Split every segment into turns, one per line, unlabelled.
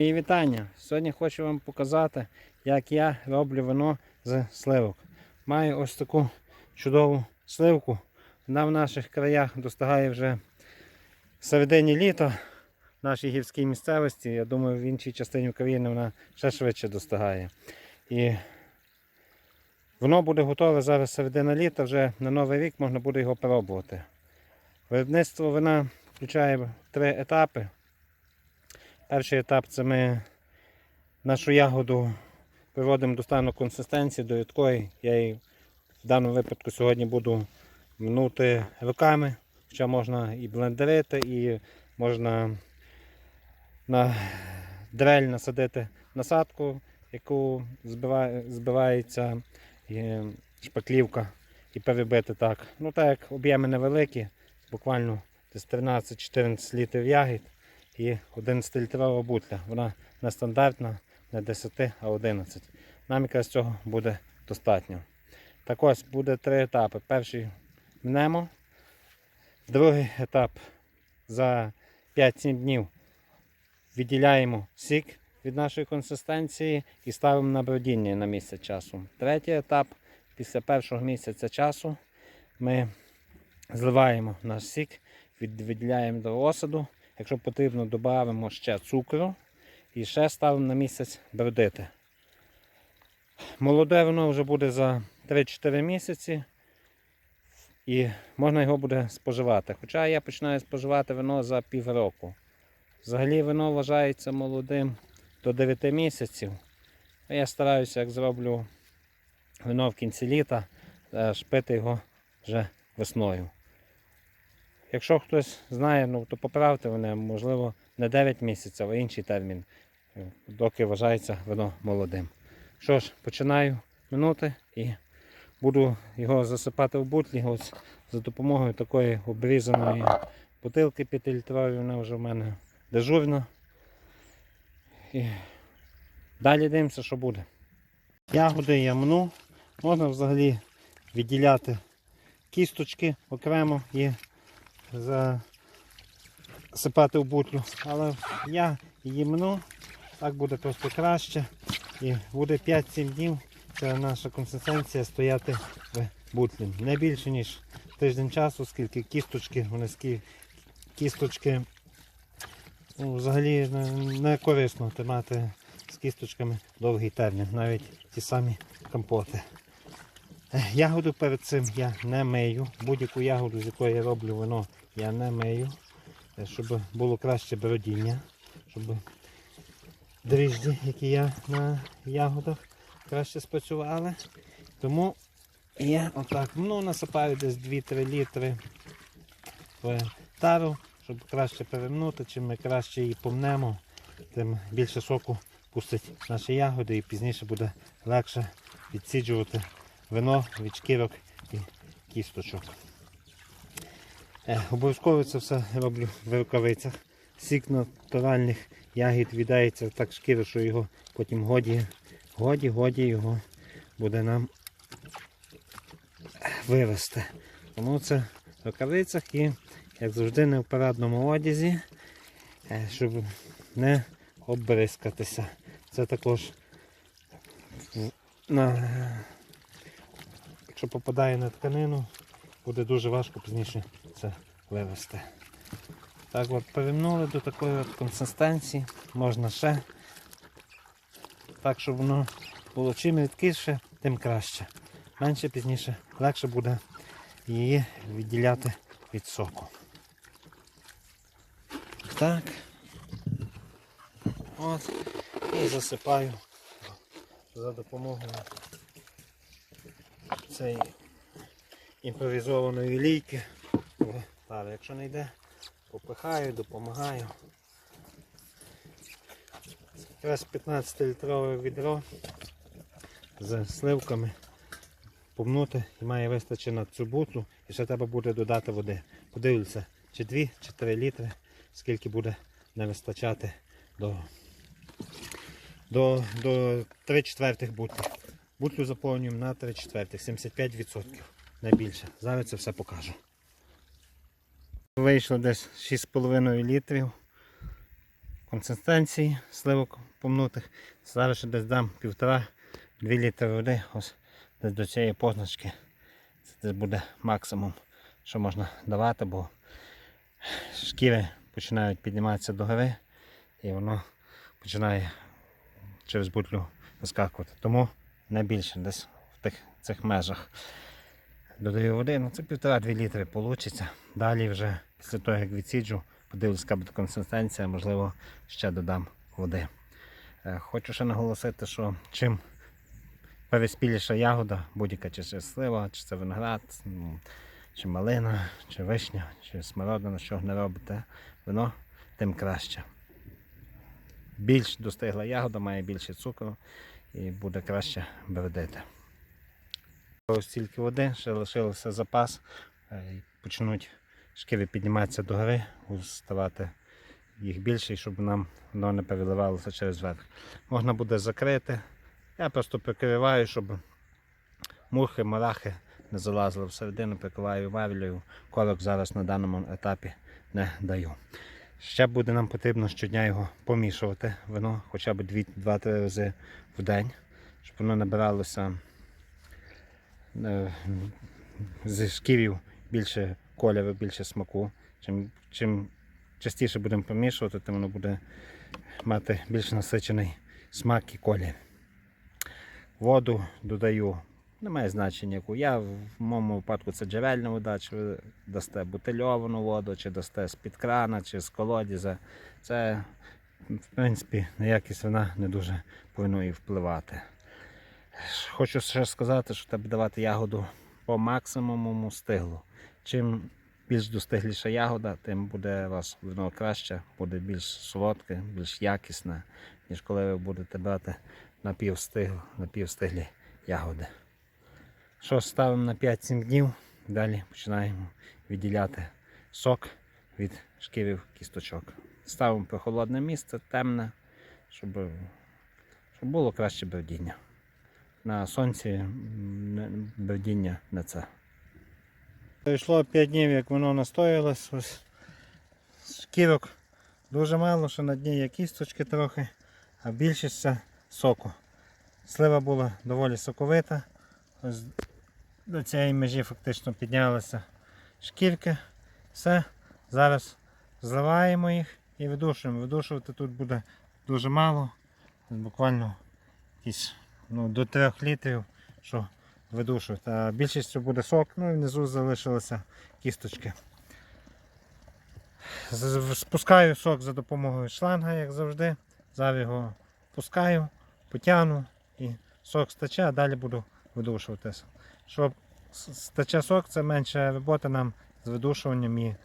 І вітання! Сьогодні хочу вам показати, як я роблю вино з сливок. Маю ось таку чудову сливку. Вона в наших краях достигає вже середині літа в нашій гірській місцевості. Я думаю, в іншій частині України вона ще швидше достигає. І воно буде готове зараз середина літа, вже на новий рік можна буде його пробувати. Виробництво вина включає три етапи. Перший етап це ми нашу ягоду приводимо до стану консистенції, до якої я її в даному випадку сьогодні буду мнути руками. Хоча можна і блендерити, і можна на дрель насадити насадку, яку збивається шпаклівка і перебити так. Ну так як об'єми невеликі, буквально десь 13-14 літрів ягід і 11-літрова бутля. Вона не стандартна, не 10, а 11. Нам якраз цього буде достатньо. Так ось буде три етапи. Перший мнемо, другий етап за 5-7 днів відділяємо сік від нашої консистенції і ставимо на бродіння на місяць часу. Третій етап після першого місяця часу ми зливаємо наш сік, відділяємо до осаду. Якщо потрібно, додаємо ще цукру і ще ставимо на місяць бродити. Молоде воно вже буде за 3-4 місяці і можна його буде споживати. Хоча я починаю споживати вино за півроку. Взагалі вино вважається молодим до 9 місяців. Я стараюся, як зроблю вино в кінці літа, пити його вже весною. Якщо хтось знає, ну, то поправте мене, можливо, не 9 місяців, а інший термін, е, доки вважається вино молодим. Що ж, починаю минути і буду його засипати в бутлі ось за допомогою такої обрізаної бутилки 5-літрової, вона вже в мене дежурна. І далі дивимося, що буде. Ягоди я мну. Можна взагалі відділяти кісточки окремо і засипати в бутлю. Але я її мну, так буде просто краще. І буде 5-7 днів ця наша консистенція стояти в бутлі. Не більше, ніж тиждень часу, скільки кісточки, вони скі- кісточки ну, взагалі не, не корисно тримати з кісточками довгий термін, навіть ті самі компоти. Ягоду перед цим я не мию. Будь-яку ягоду, з якої я роблю вино, я не мию, е, щоб було краще бродіння, щоб дріжджі, які я на ягодах, краще спрацювали. Тому я отак ну, насипаю десь 2-3 літри в тару, щоб краще перемнути. Чим ми краще її помнемо, тим більше соку пустить наші ягоди і пізніше буде легше відсіджувати вино від шкірок і кісточок. Е, обов'язково це все роблю в рукавицях. Сік натуральних ягід віддається так шкіра, що його потім годі, годі, годі його буде нам вивезти. Тому це в рукавицях і, як завжди, не в парадному одязі, е, щоб не обрискатися. Це також на, якщо попадає на тканину, буде дуже важко пізніше це вивезти. Так от перемнули до такої от консистенції. Можна ще. Так, щоб воно було чим рідкіше, тим краще. Менше пізніше легше буде її відділяти від соку. Так. От. І засипаю за допомогою цієї імпровізованої лійки. в. Якщо не йде, попихаю, допомагаю. Якраз 15-літрове відро з сливками помнути і має вистачити на цю бутлу і ще треба буде додати води. Подивлюся, чи 2, чи 3 літри, скільки буде не вистачати до, до, до 3 четвертих бутлів. Бутлю заповнюємо на 3 четвертих, 75%, не більше. Зараз це все покажу. Вийшло десь 6,5 літрів. консистенції сливок помнутих. Зараз ще десь дам півтора-дві літри води. Ось десь до цієї позначки. Це десь буде максимум, що можна давати, бо шкіри починають підніматися догори і воно починає через бутлю вискакувати. Тому найбільше десь в тих цих межах. Додаю води, ну це півтора-дві літри вийде. Далі вже після того, як відсіджу, подивлюсь, яка буде консистенція, можливо, ще додам води. Е, Хочу ще наголосити, що чим переспіліша ягода, будь-яка чи це слива, чи це виноград, ну, чи малина, чи вишня, чи смородина, що не робите, вино, тим краще. Більш достигла ягода, має більше цукру і буде краще бередити. Ось стільки води, ще лишився запас. е, Почнуть шкіри підніматися догори, ставати їх більше, щоб нам воно не переливалося через верх. Можна буде закрити. Я просто прикриваю, щоб мухи, марахи не залазили всередину, прикриваю вавлею. Корок зараз на даному етапі не даю. Ще буде нам потрібно щодня його помішувати, вино хоча б 2-3 рази в день, щоб воно набиралося е, зі шкірів більше кольору, більше смаку. Чим, чим частіше будемо помішувати, тим воно буде мати більш насичений смак і колір. Воду додаю, немає значення яку. Я в моєму випадку це джерельна вода, чи ви дасте бутильовану воду, чи дасте з-під крана, чи з колодязя. Це, в принципі, на якість вина не дуже повинно і впливати. Хочу ще сказати, що треба давати ягоду по максимуму стиглу. Чим більш достигліша ягода, тим буде у вас вино краще, буде більш солодке, більш якісне, ніж коли ви будете брати напівстиглі ягоди. Що ставимо на 5-7 днів, далі починаємо відділяти сок від шкірів кісточок. Ставимо прохолодне місце, темне, щоб, щоб було краще бродіння. На сонці бродіння не це. Пройшло 5 днів, як воно настоялось. Ось шкірок дуже мало, що на дні є кісточки трохи, а більшість це соку. Слива була доволі соковита. Ось до цієї межі фактично піднялися шкірки. Все. Зараз зливаємо їх і видушуємо. Видушувати тут буде дуже мало. Буквально якісь ну, до 3 літрів, що видушувати. А більшістю буде сок, ну і внизу залишилися кісточки. Спускаю сок за допомогою шланга, як завжди. Зараз його пускаю, потягну і сок стече, а далі буду видушувати. Щоб с- стече сок, це менше роботи нам з видушуванням і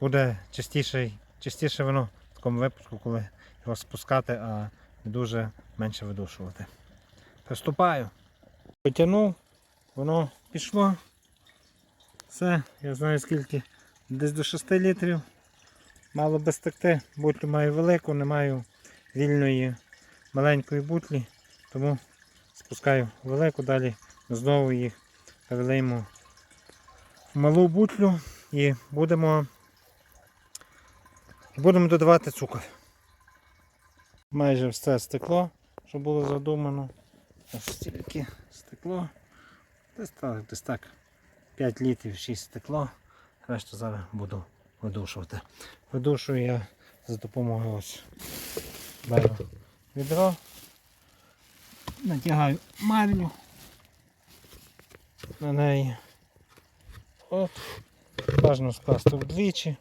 буде частіше, частіше воно в такому випадку, коли його спускати, а не дуже менше видушувати. Приступаю. Потягнув, воно пішло. Все, я знаю скільки, десь до 6 літрів. Мало би стекти, бутлю маю велику, не маю вільної маленької бутлі, тому спускаю велику, далі знову їх перелиємо в малу бутлю і будемо, будемо додавати цукор. Майже все стекло, що було задумано. Ось стільки стекло. Десь так, десь так 5 літрів 6 стекло. Решту зараз буду видушувати. Видушую я за допомогою ось беру відро, натягаю марлю на неї. От, бажано скласти вдвічі,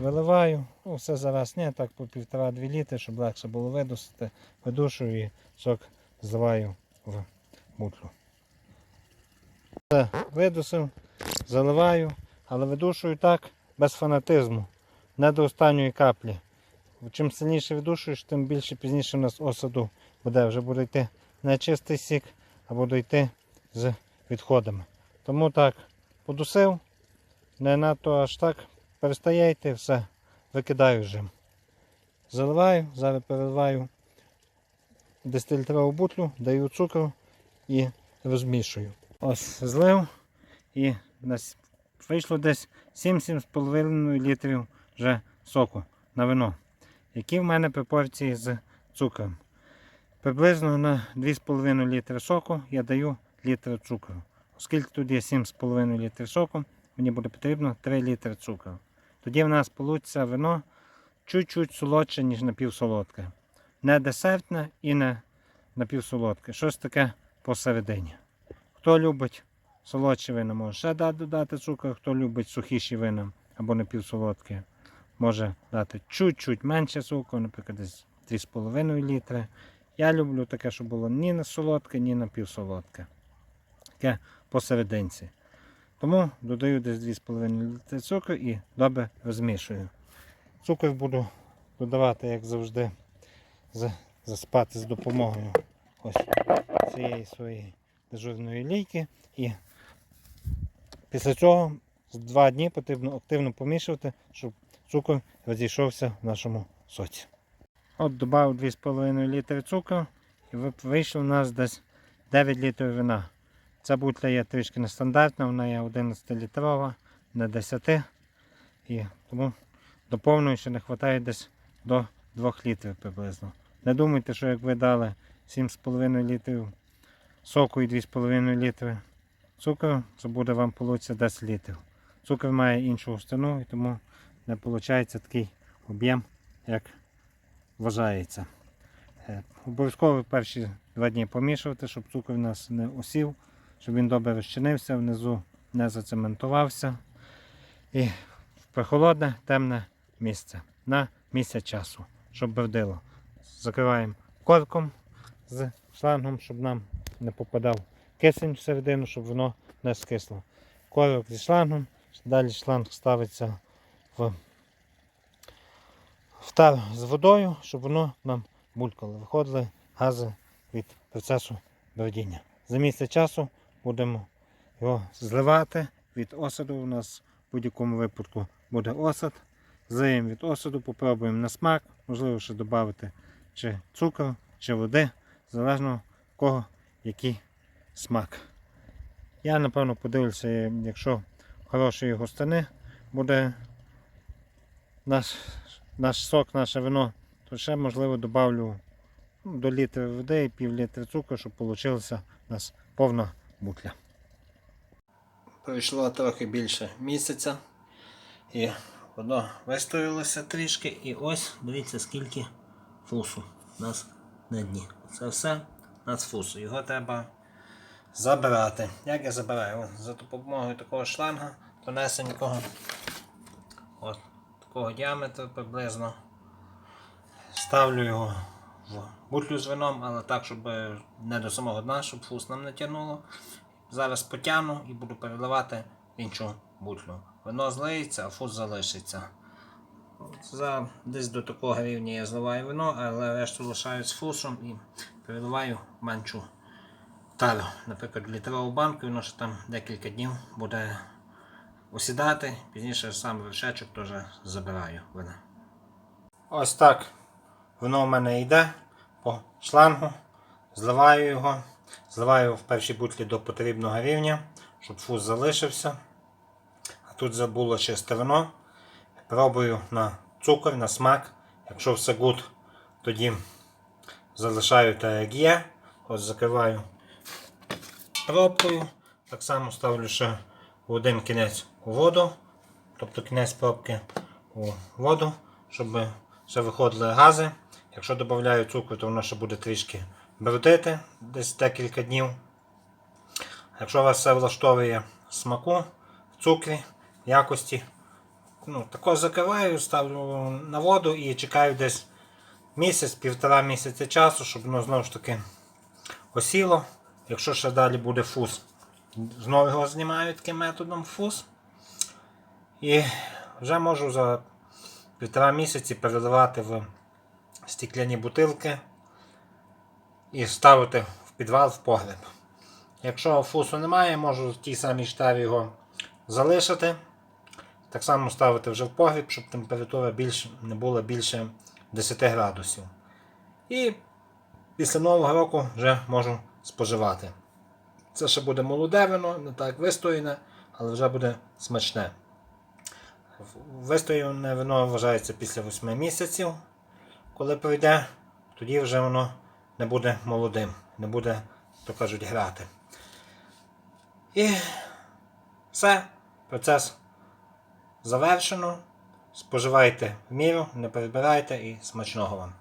виливаю, ну, все зараз не так по півтора-дві літри, щоб легше було видусити. Видушую і сок зливаю в бутлю. Все, видусив, заливаю, але видушую так, без фанатизму, не до останньої каплі. Чим сильніше видушуєш, тим більше пізніше у нас осаду буде. Вже буде йти не чистий сік, а буде йти з відходами. Тому так, подусив, не надто аж так, перестає йти, все, викидаю вже. Заливаю, зараз переливаю 10-літрову бутлю, даю цукру і розмішую. Ось злив і вийшло десь 7-7,5 літрів вже соку на вино. які в мене пропорції з цукром. Приблизно на 2,5 літри соку я даю літр цукру. Оскільки тут є 7,5 літр соку, мені буде потрібно 3 літри цукру. Тоді в нас вийде вино чуть-чуть солодше, ніж напівсолодке. Не десертне і не напівсолодке. Щось таке посередині. Хто любить солодші вина, може ще додати цукор, хто любить сухіші вина або напівсолодкі, може дати чуть-чуть менше цукру, наприклад, десь 3,5 літри. Я люблю таке, щоб було ні на солодке, ні на півсолодке. Таке посерединці. Тому додаю десь 2,5 літри цукру і добре розмішую. Цукор буду додавати, як завжди, заспати з допомогою ось цієї своєї дежурної лійки. І після цього з два дні потрібно активно помішувати, щоб цукор розійшовся в нашому соці. От додав 2,5 літри цукру і вийшло у нас десь 9 літрів вина. Ця бутля є трішки нестандартна, вона є 11-літрова, не 10. І тому до повної ще не вистачає десь до 2 літрів приблизно. Не думайте, що як ви дали 7,5 літрів соку і 2,5 літри цукру, це буде вам вийде 10 літрів. Цукор має іншу густину і тому не виходить такий об'єм, як вважається. Е, Обов'язково перші два дні помішувати, щоб цукор у нас не осів, щоб він добре розчинився, внизу не зацементувався. І в прохолодне, темне місце на місяць часу, щоб бердило. Закриваємо корком з шлангом, щоб нам не попадав кисень всередину, щоб воно не скисло. Корок зі шлангом, далі шланг ставиться в, в тар з водою, щоб воно нам булькало. Виходили гази від процесу бродіння. За місяць часу будемо його зливати від осаду. У нас в будь-якому випадку буде осад. Злиємо від осаду, попробуємо на смак, можливо, ще додати чи цукру, чи води, залежно в кого який смак. Я напевно подивлюся, якщо хорошої густини буде наш, наш сок, наше вино, то ще можливо добавлю ну, до літра води і пів літра цукру, щоб вийшла у нас повна бутля. Пройшло трохи більше місяця і воно вистоялося трішки. І ось дивіться, скільки фусу у нас на дні. Це все у нас фусу. Його треба забирати. Як я забираю? От, за допомогою такого шланга тонесенького. От, такого діаметру приблизно. Ставлю його в бутлю з вином, але так, щоб не до самого дна, щоб фус нам не тягнуло. Зараз потягну і буду переливати в іншу бутлю. Вино злиється, а фус залишиться. За десь до такого рівня я зливаю вино, але решту лишаю з фусом і переливаю меншу тару. Наприклад, літрову банку, воно ще там декілька днів буде осідати. Пізніше сам вершечок теж забираю вина. Ось так воно в мене йде по шлангу. Зливаю його. Зливаю в першій бутлі до потрібного рівня, щоб фус залишився. А тут забуло чисте вино. Пробую на цукор, на смак. Якщо все гуд, тоді залишаю так, як є. Ось закриваю пробкою. Так само ставлю ще один кінець у воду, тобто кінець пробки у воду, щоб ще виходили гази. Якщо додаю цукру, то воно ще буде трішки бродити десь декілька днів. Якщо вас все влаштовує смаку, в цукрі, якості, ну, тако закриваю, ставлю на воду і чекаю десь місяць-півтора місяця часу, щоб воно знову ж таки осіло. Якщо ще далі буде фус, знову його знімаю таким методом фус. І вже можу за півтора місяці переливати в стекляні бутилки і ставити в підвал в погреб. Якщо фусу немає, можу в тій самій штаві його залишити. Так само ставити вже в погріб, щоб температура більш, не була більше 10 градусів. І після нового року вже можу споживати. Це ще буде молоде вино, не так вистояне, але вже буде смачне. Вистояне вино вважається після 8 місяців. Коли пройде, тоді вже воно не буде молодим, не буде, то кажуть, грати. І все, процес завершено. Споживайте в міру, не перебирайте і смачного вам.